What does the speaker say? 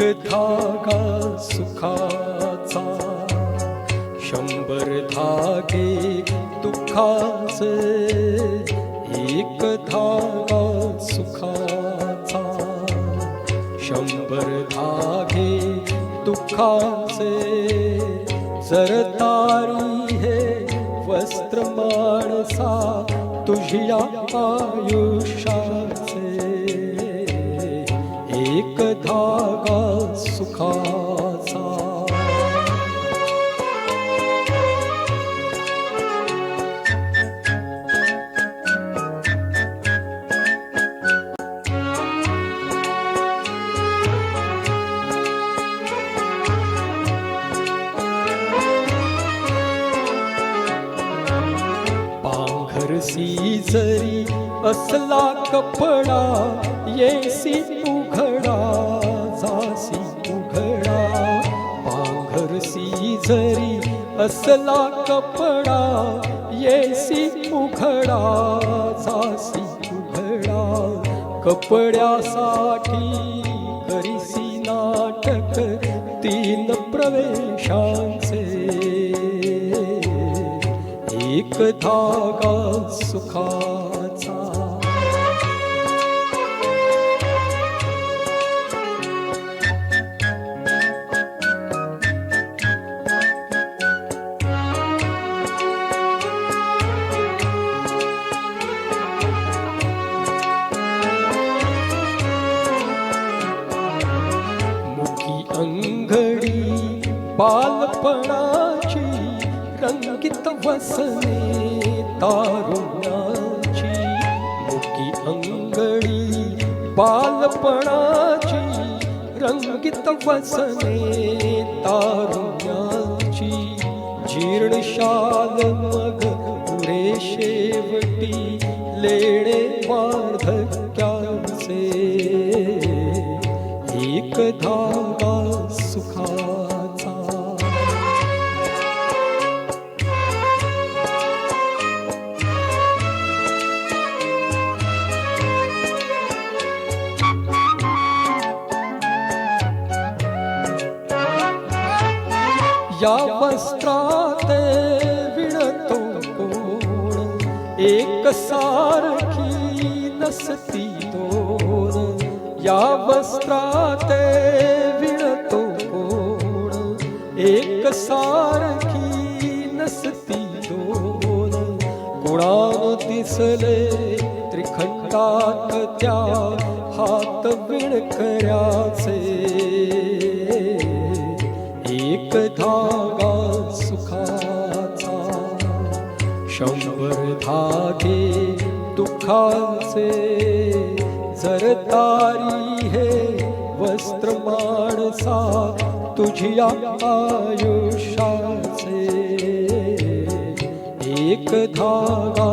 एक धागा सुखाचा शंभर धागे दुःखाचे एक धागा सुखाचा शंभर धागे दुःखाचे जर तारी हे वस्त्र माणसा तुझ्या आयुष्याचे. एक धागा सुखाचा पांघरसी जरी असला कपडा येसी उघडा जासी उघडा. पांघरसी जरी असला कपडा येसी उघडा जासी उघडा. कपड्यासाठी करीसी नाटक तीन प्रवेशांचे एक धागा सुखाचा. मुखी अंगडी बालपणाची रंगित वसने तारुण्याची मुखी अंगळी बालपणाची रंगित वसने तारुण्याची. जीर्ण शाल मग पुरे शेवटी लेणे वार्धक्याचे. एक धागा सुखा या वस्त्रात विणतो कोण? एक सारखी नसती दोन. या वस्त्रात विणतो कोण? एक सारखी नसती दोन. गुणान दिसले त्रिखंडात त्या हात विणकऱ्याचे. एक धागा सुखाचा शंभर धागे दुःखाचे जर तारी हे वस्त्र माणसा तुझ्या आयुष्याचे. एक धागा